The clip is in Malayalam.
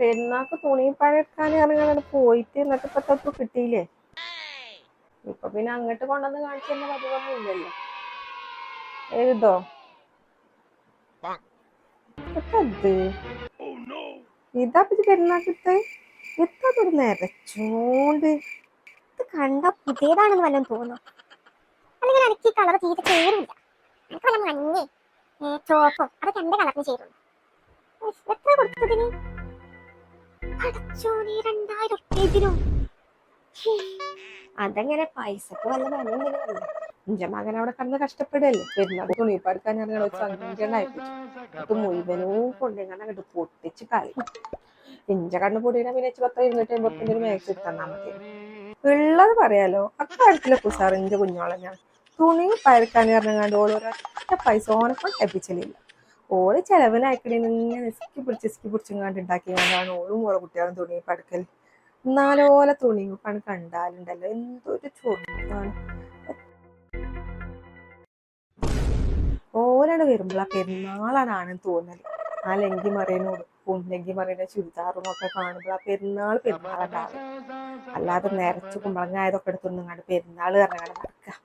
പെരുന്നാക്ക് തുണി പഴക്കാൻ ഇറങ്ങാൻ പോയിട്ട് എന്നിട്ട് ഇപ്പൊ തൊട്ട് കിട്ടിയില്ലേ? ഇപ്പൊ പിന്നെ അങ്ങോട്ട് കൊണ്ടുവന്ന് കാണിച്ചെന്ന പതിവൊന്നും ഇല്ലല്ലോ. എഴുതോ? ഇതാ പിന്നെ പെരുന്നാക്കിട്ട് എത്ര ഒരു നിരച്ചോണ്ട്. ഇത് കണ്ട പുതിയതാണെന്ന് വല്ലതും തോന്നുന്നു. അല്ലെങ്കിൽ എനിക്ക് ഈ കളർ ചെയ്ത് ചേരില്ല എനിക്ക് വല്ല മഞ്ഞേ ചോപ്പോ അതൊക്കെ എന്റെ കളറിന് ഉഫ്, എത്ര കൊടുത്തതിന് അതെങ്ങനെ പൈസക്ക് വല്ല വിലയുണ്ടെങ്കിലല്ലേ എന്റെ മകൻ അവിടെ കണ്ട് കഷ്ടപ്പെടല്ലേ പെരുന്നാൾ തുണി ഞാൻ അഞ്ചെണ്ണായിപ്പിച്ചു അത് മുഴുവനും കൊണ്ടെങ്ങനെ അങ്ങോട്ട് പൊട്ടിച്ച് കളി ഇഞ്ച കണ്ണ് പൊടിയാ പിന്നെ പത്തോ ഇരുന്നൂറ്റി അമ്പത്തിന്റെ ഒരു മാക്സ് തന്നാ മതി. ഉള്ളത് പറയാലോ? അക്കാര്യത്തിലെ കുസാർ എന്റെ കുഞ്ഞോളെ ഞാൻ. തുണി പരക്കാൻ ഇറങ്ങാണ്ട് ഓൾ ഒരൊറ്റ പൈസ ഓനക്കൊണ്ട് ലഭിച്ചില്ല ഓൾ ചെലവിനായിക്കണേന്ന് ഇങ്ങനെ ഇസ്കി പിടിച്ച് ഇസ്കി പിടിച്ചുങ്ങാണ്ട് ഉണ്ടാക്കിയാണ് ഓളും ഓളെ കുട്ടികളും തുണി പടുക്കൽ എന്നാലോലെ തുണി പണി കണ്ടാലുണ്ടല്ലോ. എന്തൊരു ചൊറുക്കാണ് ഓലാണ് വരുമ്പോൾ ആ പെരുന്നാളാണ് തോന്നൽ. ആ ലങ്കി മറിയനോട് ലങ്കി മറിയുടെ ചുരിദാറും ഒക്കെ കാണുമ്പോൾ ആ പെരുന്നാൾ പെരുന്നാളുണ്ടാവും അല്ലാതെ നിരച്ചു കുമ്പളങ്ങായതൊക്കെ എടുത്തൊന്നും കണ്ട് പെരുന്നാൾ കറങ്ങാൻ നടക്കുക